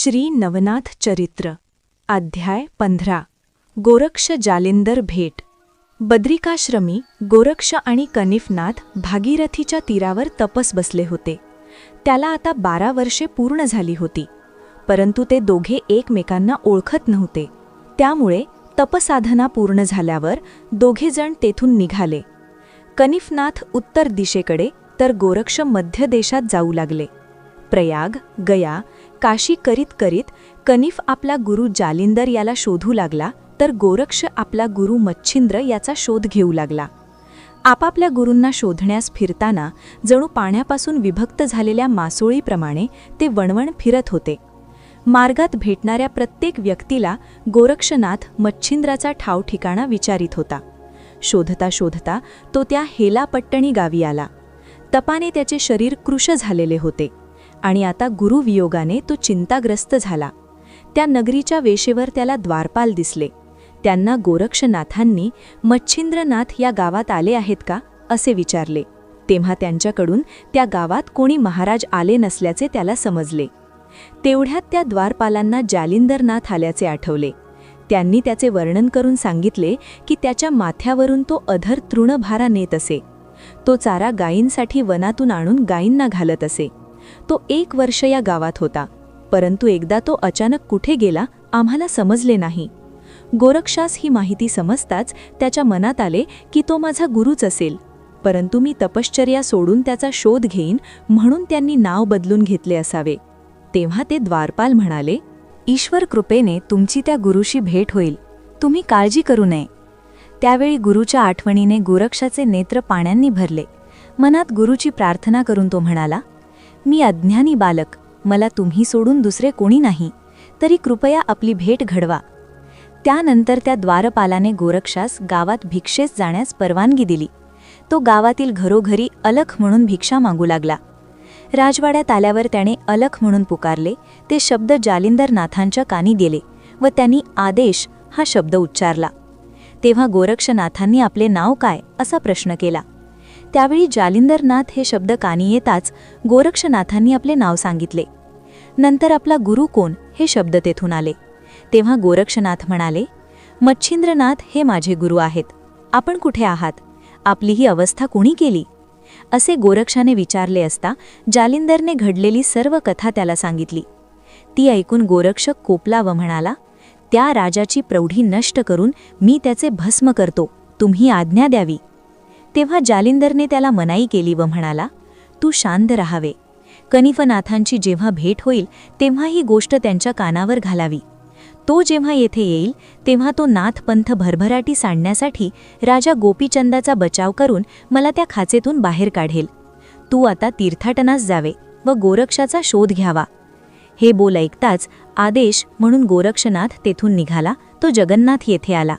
श्री नवनाथ चरित्र अध्याय पंधरा गोरक्ष जालिंदर भेट. बद्रिकाश्रमी गोरक्ष आणि कनिफनाथ भागीरथीच्या तीरावर तपस बसले होते. त्याला आता बारा वर्षे पूर्ण झाली होती. परंतु ते दोघे एकमेकांना ओळखत नव्हते. त्यामुळे तपसाधना पूर्ण झाल्यावर दोघेजण तेथून निघाले. कनिफनाथ उत्तर दिशेकडे तर गोरक्ष मध्य देशात जाऊ लागले. प्रयाग गया काशी करीत करीत कनिफ आपला गुरु जालिंदर याला शोधू लागला तर गोरक्ष आपला गुरु मच्छिंद्र याचा शोध घेऊ लागला. आपापल्या गुरूंना शोधण्यास फिरताना जणू पाण्यापासून विभक्त झालेल्या मासोळीप्रमाणे ते वणवण फिरत होते. मार्गात भेटणाऱ्या प्रत्येक व्यक्तीला गोरक्षनाथ मच्छिंद्राचा ठाव ठिकाणा विचारित होता. शोधता शोधता तो त्या हेलापट्टणी गावी आला. तपाने त्याचे शरीर कृश झालेले होते. आणि आता गुरुवियोगाने तो चिंताग्रस्त झाला. त्या नगरीच्या वेशेवर त्याला द्वारपाल दिसले. त्यांना गोरक्षनाथांनी मच्छिंद्रनाथ या गावात आले आहेत का? असे विचारले. तेव्हा त्यांच्याकडून त्या गावात कोणी महाराज आले नसल्याचे त्याला समजले. तेवढ्यात त्या द्वारपालांना जालिंदरनाथ आल्याचे आठवले. त्यांनी त्याचे वर्णन करून सांगितले की त्याच्या माथ्यावरून तो अधर तृणभारा नेत असे. तो चारा गायींसाठी वनातून आणून गायींना घालत असे. तो एक वर्ष या गावात होता. परंतु एकदा तो अचानक कुठे गेला आम्हाला समजले नाही. गोरक्षास ही माहिती समजताच त्याच्या मनात आले की तो माझा गुरुच असेल. परंतु मी तपश्चर्या सोडून त्याचा शोध घेईन म्हणून त्यांनी नाव बदलून घेतले असावे. तेव्हा ते द्वारपाल म्हणाले ईश्वर कृपेने तुमची त्या गुरुशी भेट होईल. तुम्ही काळजी करू नये. त्यावेळी गुरुच्या आठवणीने गोरक्षाचे नेत्र पाण्यांनी भरले. मनात गुरुची प्रार्थना करून तो म्हणाला मी अज्ञानी बालक मला तुम्ही सोडून दुसरे कोणी नाही तरी कृपया आपली भेट घडवा. त्यानंतर त्या द्वारपालाने गोरक्षास गावात भिक्षेस जाण्यास परवानगी दिली. तो गावातील घरोघरी अलख म्हणून भिक्षा मागू लागला. राजवाड्यात आल्यावर त्याने अलख म्हणून पुकारले ते शब्द जालिंदरनाथांच्या कानी गेले व त्यांनी आदेश हा शब्द उच्चारला. तेव्हा गोरक्षनाथांनी आपले नाव काय असा प्रश्न केला. त्यावेळी जालिंदरनाथ हे शब्द कानी येताच गोरक्षनाथांनी आपले नाव सांगितले. नंतर आपला गुरु कोण हे शब्द तेथून आले. तेव्हा गोरक्षनाथ म्हणाले मच्छिंद्रनाथ हे माझे गुरु आहेत. आपण कुठे आहात? आपली ही अवस्था कोणी केली? असे गोरक्षाने विचारले असता जालिंदरने घडलेली सर्व कथा त्याला सांगितली. ती ऐकून गोरक्ष कोपला व म्हणाला त्या राजाची प्रौढी नष्ट करून मी त्याचे भस्म करतो. तुम्ही आज्ञा द्यावी. तेव्हा जालिंदरने त्याला मनाई केली व म्हणाला तू शांत राहावे. कनिफनाथांची जेव्हा भेट होईल तेव्हा ही गोष्ट त्यांच्या कानावर घालावी. तो जेव्हा येथे येईल तेव्हा तो नाथपंथ भरभराटी सांडण्यासाठी राजा गोपीचंदाचा बचाव करून मला त्या खाचेतून बाहेर काढेल. तू आता तीर्थाटनास जावे व गोरक्षाचा शोध घ्यावा. हे बोल ऐकताच आदेश म्हणून गोरक्षनाथ तेथून निघाला तो जगन्नाथ येथे आला.